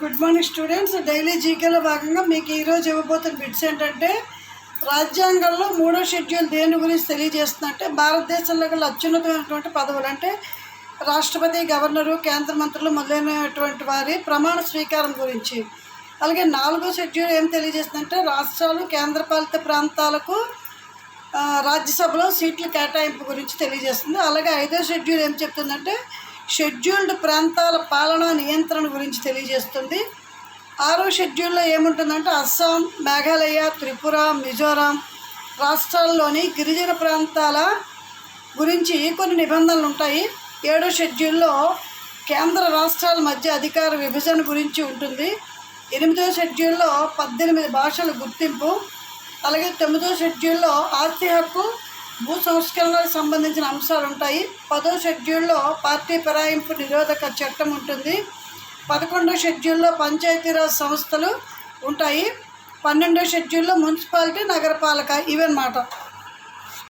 Good morning students. Daily జీకేలో భాగంగా మీకు ఈరోజు ఇవ్వబోతున్న బిట్స్ ఏంటంటే రాజ్యాంగంలో మూడో షెడ్యూల్ దేని గురించి తెలియజేస్తుందంటే భారతదేశంలో గల అత్యున్నతమైనటువంటి పదవులు అంటే రాష్ట్రపతి గవర్నరు కేంద్ర మంత్రులు మొదలైనటువంటి వారి ప్రమాణ స్వీకారం గురించి. అలాగే నాలుగో షెడ్యూల్ ఏం తెలియజేస్తుందంటే రాష్ట్రాలు కేంద్రపాలిత ప్రాంతాలకు రాజ్యసభలో సీట్ల కేటాయింపు గురించి తెలియజేస్తుంది. అలాగే ఐదో షెడ్యూల్ ఏం చెప్తుందంటే షెడ్యూల్డ్ ప్రాంతాల పాలనా నియంత్రణ గురించి తెలియజేస్తుంది. ఆరో షెడ్యూల్లో ఏముంటుందంటే అస్సాం మేఘాలయ త్రిపుర మిజోరాం రాష్ట్రాల్లోని గిరిజన ప్రాంతాల గురించి కొన్ని నిబంధనలు ఉంటాయి ఏడో షెడ్యూల్లో కేంద్ర రాష్ట్రాల మధ్య అధికార విభజన గురించి ఉంటుంది. ఎనిమిదో షెడ్యూల్లో పద్దెనిమిది భాషల గుర్తింపు అలాగే తొమ్మిదో షెడ్యూల్లో ఆస్తి హక్కు భూ సంస్కరణలకు సంబంధించిన అంశాలు ఉంటాయి. పదో షెడ్యూల్లో పార్టీ ఫిరాయింపు నిరోధక చట్టం ఉంటుంది. పదకొండో షెడ్యూల్లో పంచాయతీరాజ్ సంస్థలు ఉంటాయి. పన్నెండో షెడ్యూల్లో మున్సిపాలిటీ నగరపాలక ఇవన్నమాట.